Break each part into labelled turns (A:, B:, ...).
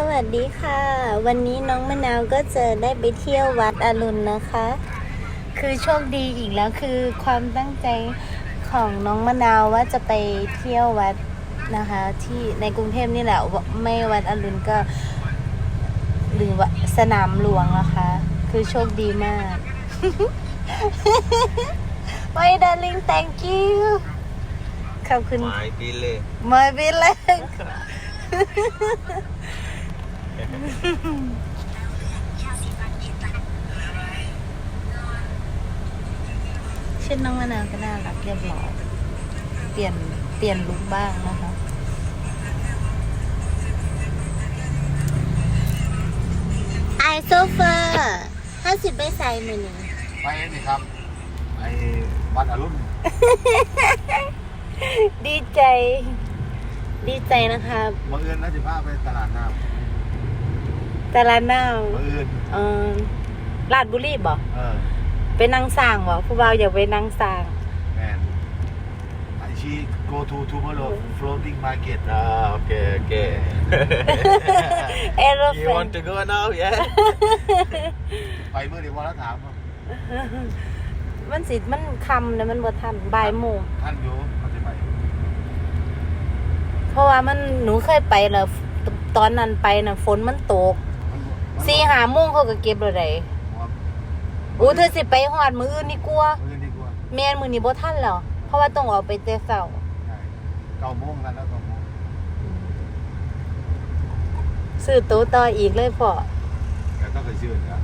A: สวัสดีค่ะ วันนี้น้องมะนาวก็จะได้ไปเที่ยววัดอรุณนะคะ คือโชคดีอีกแล้วคือความตั้งใจของน้องมะนาวว่าจะไปเที่ยววัดนะคะ ที่ในกรุงเทพนี่แหละไม่วัดอรุณก็ หรือว่าสนามหลวงนะคะ คือโชคดีมากไม่ darling thank you ขอบคุณ
B: My Pile.
A: ไม่เป็นไร ชุดน้องมะนาวก็น่ารักเรียบร้อย เปลี่ยนเปลี่ยนลุคบ้างนะคะไอโซเฟอร์ห้าสิบไปใส่มือหนึ่ง
C: ไปนี่ครับไอ้วัดอรุณ
A: ดีใจ ดีใจนะคะ
C: บังเอิญนะจะพาไปตลาดน้
A: แต่ละหน้าำ
C: บังเอิญ
A: เออลาดบุรีบ่
C: เออ
A: ไปนั่งสร้างบ่ผู้บ่าวอยากไปนั่งสร้าง
C: แมนไอชี go to tomorrow floating market
B: Ah, okay, okay.
A: เอโรเฟ
B: you
A: น
B: want to go now? Yeah.
C: ไปเมื่อเดี๋ยววันละถามว่า
A: มันสิมันคำนะมันบ่ทันบ่ายโมง
C: ท่านอยู่เขาจะไป
A: เพราะว่ามันหนูเคยไปแล้วตอนนั้นไปน่ะฝนมันตก
C: มันมัน
A: สี่หาโมงเขาก็เก็บแล้วได้
C: ว่า
A: อู้เธอสิไปฮอดมื้ออื่นนี่กลัว
C: บังเอิญดีกว่า
A: แม่นมื้อนี้บ่ทันแล้วเพราะว่าต้องออกไปแต่เช้า
C: ใช่เก้าโมงกันแล้วเก้าโมง
A: ซื้อตู้ต่ออีกเลยพ่อ
C: แต่ต้องเคยซื้อนะ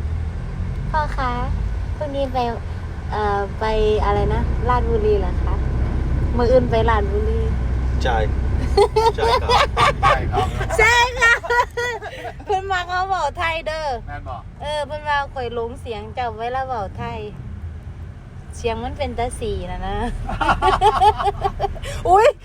A: พ่อคะพรุ่งนี้ไปเอ่อไปอะไรนะลาดบุรีเหรอคะมื้ออื่นไปลาดบุรี
B: Chai. Chai ka.
C: ใช่ครับ
A: ใช่ค่ะเพิ่นมาเขาบอกไทยเด้อ
C: แม่นบอก
A: เออเพิ่นว่าข่อยหลงเสียงเจับไว้แล้วบอกไทย เสียงมันเป็นตาสีนะนะ อุ้ยบอก